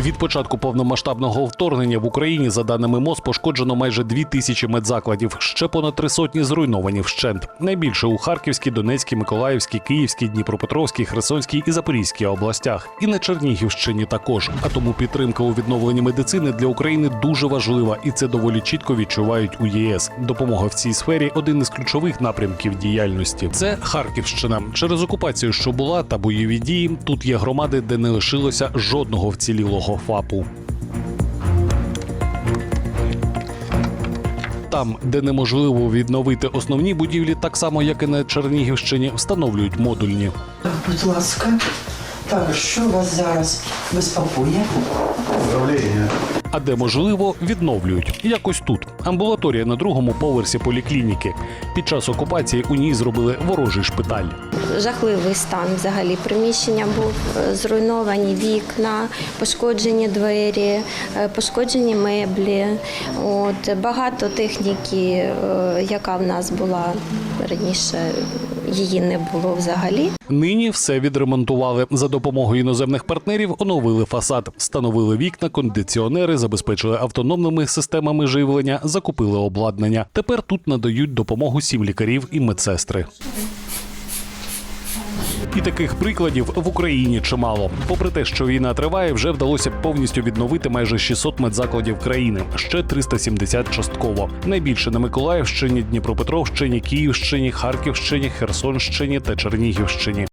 Від початку повномасштабного вторгнення в Україні, за даними МОЗ, пошкоджено майже дві тисячі медзакладів. Ще понад три сотні зруйновані вщент. Найбільше у Харківській, Донецькій, Миколаївській, Київській, Дніпропетровській, Херсонській і Запорізькій областях. І на Чернігівщині також. А тому підтримка у відновленні медицини для України дуже важлива, і це доволі чітко відчувають у ЄС. Допомога в цій сфері один із ключових напрямків діяльності. Це Харківщина. Через окупацію, що була, та бойові дії, тут є громади, де не лишилося жодного вцілілого ФАПу. Там, де неможливо відновити основні будівлі, так само як і на Чернігівщині, встановлюють модульні. Будь ласка. Так, що вас зараз безпокоє? Управління. А де можливо, відновлюють. Якось тут. Амбулаторія на другому поверсі поліклініки. Під час окупації у ній зробили ворожий шпиталь. Жахливий стан взагалі приміщення був е, зруйновані вікна, пошкоджені двері, е, пошкоджені меблі. От багато техніки, е, яка в нас була раніше, її не було взагалі. Нині все відремонтували. За допомогою іноземних партнерів оновили фасад, встановили вікна, кондиціонери, забезпечили автономними системами живлення, закупили обладнання. Тепер тут надають допомогу сім лікарів і медсестри. І таких прикладів в Україні чимало. Попри те, що війна триває, вже вдалося повністю відновити майже 600 медзакладів країни, ще 370 частково. Найбільше на Миколаївщині, Дніпропетровщині, Київщині, Харківщині, Херсонщині та Чернігівщині.